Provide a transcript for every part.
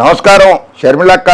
నమస్కారం షర్మిలక్క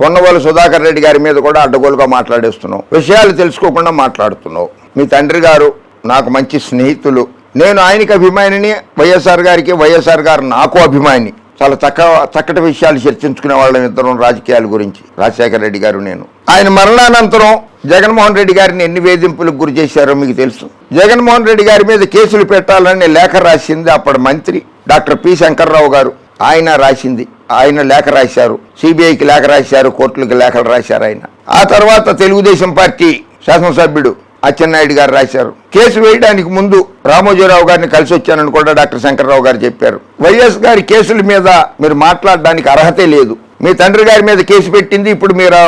పొన్నవోలు సుధాకర్ రెడ్డి గారి మీద కూడా అడ్డగోలుగా మాట్లాడేస్తున్నావు. విషయాలు తెలుసుకోకుండా మాట్లాడుతున్నావు. మీ తండ్రి గారు నాకు మంచి స్నేహితులు. నేను ఆయనకి అభిమానిని వైఎస్ఆర్ గారికి వైఎస్ఆర్ గారు నాకు అభిమాని. చాలా చక్క చక్కటి విషయాలు చర్చించుకునే వాళ్ళం ఇద్దరం రాజకీయాల గురించి. రాజశేఖర రెడ్డి గారు నేను. ఆయన మరణానంతరం జగన్మోహన్ రెడ్డి గారిని ఎన్ని వేధింపులకు గురి చేశారో మీకు తెలుసు. జగన్మోహన్ రెడ్డి గారి మీద కేసులు పెట్టాలని లేఖ రాసింది అప్పటి మంత్రి డాక్టర్ పి. శంకర్రావు గారు. ఆయన రాసింది. ఆయన లేఖ రాశారు. సిబిఐకి లేఖ రాశారు కోర్టులకు లేఖలు రాశారు ఆయన. ఆ తర్వాత తెలుగుదేశం పార్టీ శాసనసభ్యుడు అచ్చెన్నాయుడు గారు రాశారు. కేసు వేయడానికి ముందు రామోజీరావు గారిని కలిసి వచ్చానని కూడా డాక్టర్ శంకర్రావు గారు చెప్పారు. వైఎస్ గారి కేసుల మీద మీరు మాట్లాడడానికి అర్హతే లేదు. మీ తండ్రి గారి మీద కేసు పెట్టింది. ఇప్పుడు మీరు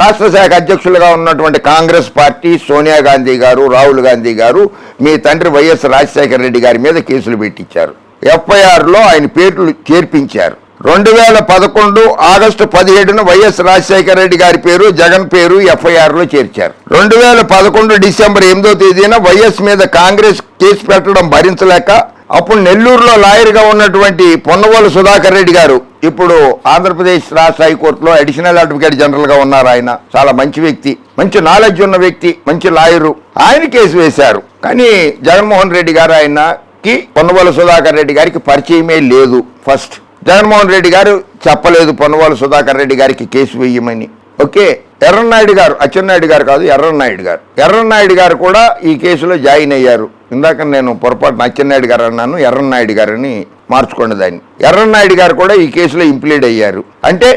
రాష్ట్ర శాఖ అధ్యక్షులుగా ఉన్నటువంటి కాంగ్రెస్ పార్టీ సోనియా గాంధీ గారు రాహుల్ గాంధీ గారు మీ తండ్రి వైఎస్ రాజశేఖర రెడ్డి గారి మీద కేసులు పెట్టించారు. ఎఫ్ఐఆర్లో ఆయన పేర్లు చేర్పించారు. రెండు వేల పదకొండు ఆగస్టు పదిహేడున వైఎస్ రాజశేఖర రెడ్డి గారి పేరు జగన్ పేరు ఎఫ్ఐఆర్లో చేర్చారు. రెండు వేల పదకొండు డిసెంబర్ ఎనిమిదో తేదీన వైఎస్ మీద కాంగ్రెస్ కేసు పెట్టడం భరించలేక అప్పుడు నెల్లూరులో లాయర్గా ఉన్నటువంటి పొన్నవోలు సుధాకర్ రెడ్డి గారు ఇప్పుడు ఆంధ్రప్రదేశ్ రాష్ట్ర హైకోర్టులో అడిషనల్ అడ్వకేట్ జనరల్గా ఉన్నారు ఆయన. చాలా మంచి వ్యక్తి మంచి నాలెడ్జ్ ఉన్న వ్యక్తి మంచి లాయరు. ఆయన కేసు వేశారు. కానీ జగన్మోహన్ రెడ్డి గారు ఆయనకి పొన్నవోలు సుధాకర్ రెడ్డి గారికి పరిచయమే లేదు ఫస్ట్. జగన్మోహన్ రెడ్డి గారు చెప్పలేదు పొన్నవాళ్ళు సుధాకర్ రెడ్డి గారికి కేసు వేయమని. ఓకే ఎర్రనాయుడు గారు అచ్చెన్నాయుడు గారు కాదు ఎర్రనాయుడు గారు. ఎర్రనాయుడు గారు కూడా ఈ కేసులో జాయిన్ అయ్యారు. ఇందాక నేను పొరపాటున అచ్చెన్నాయుడు గారు అన్నాను ఎర్రనాయుడు గారని మార్చుకున్న దాన్ని. ఎర్రనాయుడు గారు కూడా ఈ కేసులో ఇంప్లీడ్ అయ్యారు. అంటే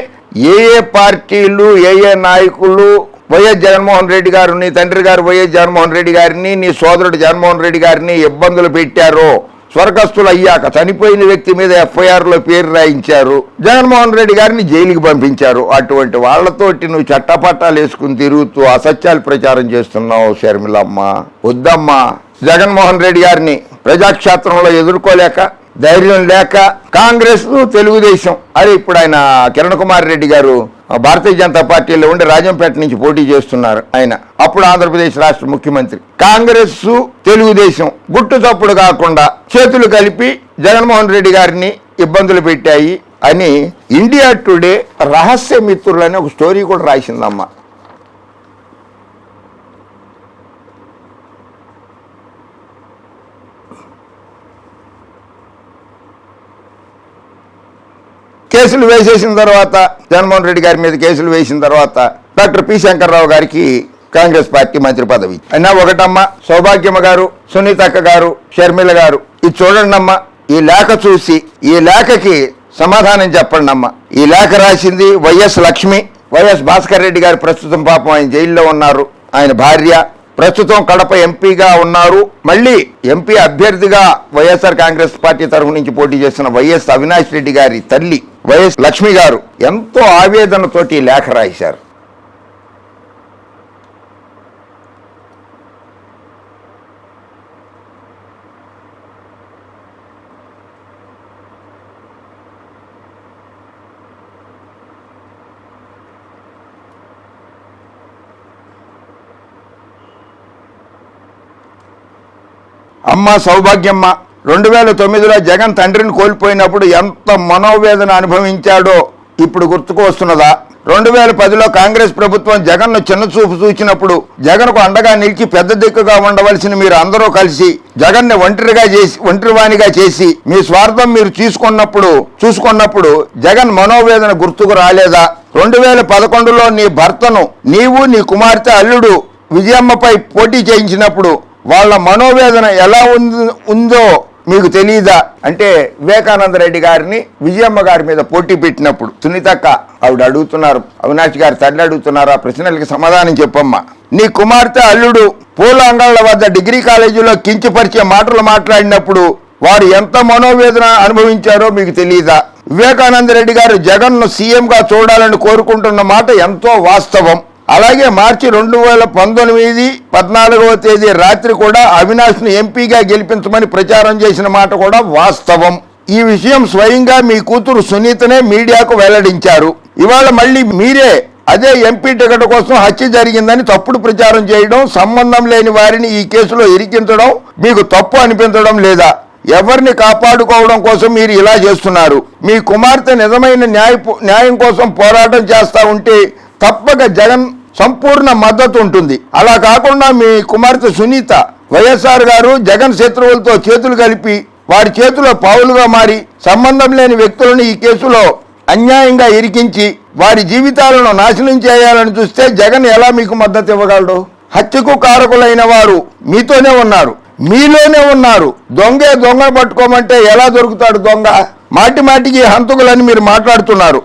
ఏ ఏ పార్టీలు ఏ ఏ నాయకులు వైఎస్ జగన్మోహన్ రెడ్డి గారు నీ తండ్రి గారు వైఎస్ జగన్మోహన్ రెడ్డి గారిని నీ సోదరుడు జగన్మోహన్ రెడ్డి గారిని ఇబ్బందులు పెట్టారో స్వర్గస్థులు అయ్యాక చనిపోయిన వ్యక్తి మీద ఎఫ్ఐఆర్లో పేరు రాయించారు. జగన్మోహన్ రెడ్డి గారిని జైలుకి పంపించారు. అటువంటి వాళ్ళతోటి నువ్వు చట్టపట్టాలు వేసుకుని తిరుగుతూ అసత్యాలు ప్రచారం చేస్తున్నావు షర్మిలమ్మ. వద్దమ్మా. జగన్మోహన్ రెడ్డి గారిని ప్రజాక్షేత్రంలో ఎదుర్కోలేక ధైర్యం లేక కాంగ్రెస్ తెలుగుదేశం. అదే ఇప్పుడు ఆయన కిరణ్ కుమార్ రెడ్డి గారు భారతీయ జనతా పార్టీలో ఉండి రాజంపేట నుంచి పోటీ చేస్తున్నారు ఆయన. అప్పుడు ఆంధ్రప్రదేశ్ రాష్ట్ర ముఖ్యమంత్రి. కాంగ్రెస్ తెలుగుదేశం. గుట్టు తప్పుడు కాకుండా చేతులు కలిపి జగన్మోహన్ రెడ్డి గారిని ఇబ్బందులు పెట్టాయి అని ఇండియా టుడే రహస్య మిత్రులని ఒక స్టోరీ కూడా రాసిందమ్మా. కేసులు వేసేసిన తర్వాత జగన్మోహన్ రెడ్డి గారి మీద కేసులు వేసిన తర్వాత డాక్టర్ పి శంకర్రావు గారికి కాంగ్రెస్ పార్టీ మంత్రి పదవి. అయినా ఒకటమ్మ సౌభాగ్యమ్మ గారు సునీతక్క గారు షర్మిల గారు ఇది చూడండి అమ్మా ఈ లేఖ చూసి ఈ లేఖకి సమాధానం చెప్పండి ఈ లేఖ రాసింది వైఎస్ లక్ష్మి వైఎస్ భాస్కర్ రెడ్డి గారు ప్రస్తుతం పాపం ఆయన జైల్లో ఉన్నారు. ఆయన భార్య ప్రస్తుతం కడప ఎంపీగా ఉన్నారు. మళ్ళీ ఎంపీ అభ్యర్థిగా వైఎస్ఆర్ కాంగ్రెస్ పార్టీ తరఫు నుంచి పోటీ చేస్తున్న వైఎస్ అవినాష్ రెడ్డి గారి తల్లి వైఎస్ లక్ష్మి గారు ఎంతో ఆవేదనతోటి లేఖ రాశారు. అమ్మ సౌభాగ్యమ్మ రెండు వేల తొమ్మిదిలో జగన్ తండ్రిని కోల్పోయినప్పుడు ఎంత మనోవేదన అనుభవించాడో ఇప్పుడు గుర్తుకు వస్తున్నదా రెండు వేల పదిలో కాంగ్రెస్ ప్రభుత్వం జగన్ను చిన్నచూపు చూచినప్పుడు జగన్కు అండగా నిలిచి పెద్ద దిక్కుగా ఉండవలసిన మీరు అందరూ కలిసి జగన్ని ఒంటరిగా చేసి ఒంటరివాణిగా చేసి మీ స్వార్థం మీరు చూసుకున్నప్పుడు చూసుకున్నప్పుడు జగన్ మనోవేదన గుర్తుకు రాలేదా? రెండు వేల పదకొండులో నీ భర్తను నీవు నీ కుమార్తె అల్లుడు విజయమ్మపై పోటీ చేయించినప్పుడు వాళ్ళ మనోవేదన ఎలా ఉంది ఉందో మీకు తెలీదా అంటే వివేకానంద రెడ్డి గారిని విజయమ్మ గారి మీద పోటీ పెట్టినప్పుడు సునీతక్క ఆవిడ అడుగుతున్నారు అవినాష్ గారి తల్లి అడుగుతున్నారు ఆ ప్రశ్నలకి సమాధానం చెప్పమ్మా. నీ కుమార్తె అల్లుడు పూల అంగళ్ళ వద్ద డిగ్రీ కాలేజీలో కించపరిచే మాటలు మాట్లాడినప్పుడు వారు ఎంత మనోవేదన అనుభవించారో మీకు తెలియదా వివేకానంద రెడ్డి గారు జగన్ను సీఎంగా చూడాలని కోరుకుంటున్న మాట ఎంతో వాస్తవం. అలాగే మార్చి రెండు వేల పంతొమ్మిది పద్నాలుగవ తేదీ రాత్రి కూడా అవినాష్ను ఎంపీగా గెలిపించమని ప్రచారం చేసిన మాట కూడా వాస్తవం. ఈ విషయం స్వయంగా మీ కూతురు సునీతనే మీడియాకు వెల్లడించారు. ఇవాళ మళ్ళీ మీరే అదే ఎంపీ టికెట్ కోసం హత్య జరిగిందని తప్పుడు ప్రచారం చేయడం సంబంధం లేని వారిని ఈ కేసులో ఇరికించడం మీకు తప్పు అనిపించడం లేదా? ఎవరిని కాపాడుకోవడం కోసం మీరు ఇలా చేస్తున్నారు? మీ కుమార్తె నిజమైన న్యాయ న్యాయం కోసం పోరాటం చేస్తా ఉంటే తప్పక జగన్ సంపూర్ణ మద్దతు ఉంటుంది. అలా కాకుండా మీ కుమార్తె సునీత వైఎస్ఆర్ గారు జగన్ శత్రువులతో చేతులు కలిపి వారి చేతిలో పావులుగా మారి సంబంధం లేని వ్యక్తులను ఈ కేసులో అన్యాయంగా ఇరికించి వారి జీవితాలను నాశనం చేయాలని చూస్తే జగన్ ఎలా మీకు మద్దతు ఇవ్వగలడు? హత్యకు కారకులైన వారు మీతోనే ఉన్నారు. మీలోనే ఉన్నారు. దొంగే దొంగ పట్టుకోమంటే ఎలా దొరుకుతాడు దొంగ? మాటి మాటికి హంతకులని మీరు మాట్లాడుతున్నారు.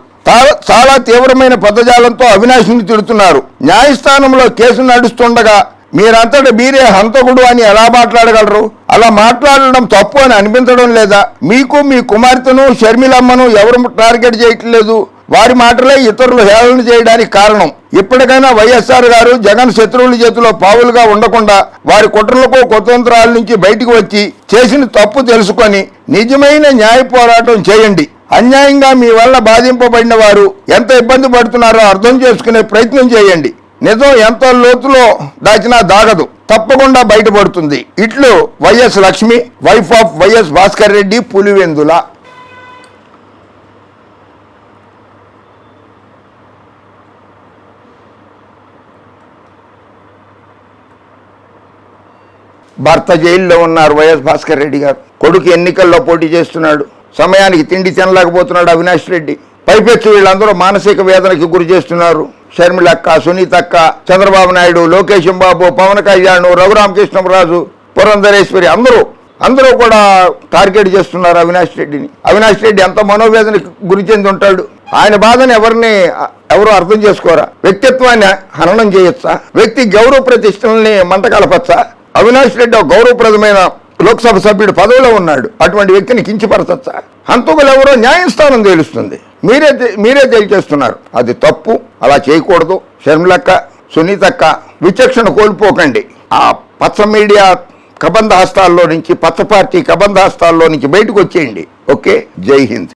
చాలా తీవ్రమైన పదజాలంతో అవినాశిని తిడుతున్నారు. న్యాయస్థానంలో కేసు నడుస్తుండగా మీరంతట మీరే హంతకుడు అని ఎలా మాట్లాడగలరు? అలా మాట్లాడడం తప్పు అని అనిపించడం లేదా? మీకు మీ కుమార్తెను షర్మిలమ్మను ఎవరు టార్గెట్ చేయట్లేదు? వారి మాటలే ఇతరులు హేళన చేయడానికి కారణం. ఇప్పటికైనా వైఎస్ఆర్ గారు జగన్ శత్రువుల చేతిలో పావులుగా ఉండకుండా వారి కుట్రలకు కుతంత్రాల నుంచి బయటకు వచ్చి చేసిన తప్పు తెలుసుకొని నిజమైన న్యాయ పోరాటం చేయండి. అన్యాయంగా మీ వల్ల బాధింపబడిన వారు ఎంత ఇబ్బంది పడుతున్నారో అర్థం చేసుకునే ప్రయత్నం చేయండి. నిజం ఎంత లోతులో దాచినా దాగదు. తప్పకుండా బయటపడుతుంది. ఇట్లు YS Lakshmi wife of YS Bhaskar Reddy Pulivendula. భర్త జైల్లో ఉన్నారు వైఎస్ భాస్కర్ రెడ్డి గారు. కొడుకు ఎన్నికల్లో పోటీ చేస్తున్నాడు. సమయానికి తిండి తినలేకపోతున్నాడు అవినాష్ రెడ్డి. పైపెచ్చు వీళ్ళందరూ మానసిక వేదనకి గురి చేస్తున్నారు. షర్మిలక్క సునీతక్క చంద్రబాబు నాయుడు లోకేశం బాబు పవన్ కళ్యాణ్ రఘురామకృష్ణరాజు పురంధరేశ్వరి అందరూ అందరూ కూడా టార్గెట్ చేస్తున్నారు అవినాష్ రెడ్డిని. అవినాష్ రెడ్డి ఎంత మనోవేదనకి గురి చెంది ఉంటాడు? ఆయన బాధను ఎవరిని ఎవరు అర్థం చేసుకోరా? వ్యక్తిత్వాన్ని హననం చేయొచ్చా? వ్యక్తి గౌరవ ప్రతిష్టల్ని మంట కలపచ్చా అవినాష్ రెడ్డి ఒక గౌరవప్రదమైన లోక్సభ సభ్యుడు పదవిలో ఉన్నాడు. అటువంటి వ్యక్తిని కించపరచచ్చా? హంతకులు ఎవరో న్యాయస్థానం తేలుస్తుంది. మీరే మీరే తెలియజేస్తున్నారు అది తప్పు. అలా చేయకూడదు. షర్మిలక్క సునీతక్క విచక్షణ కోల్పోకండి. ఆ పచ్చ మీడియా కబంధ హస్తాల్లో నుంచి పచ్చ పార్టీ కబంధ హస్తాల్లో నుంచి బయటకు వచ్చేయండి. ఓకే? జై హింద్.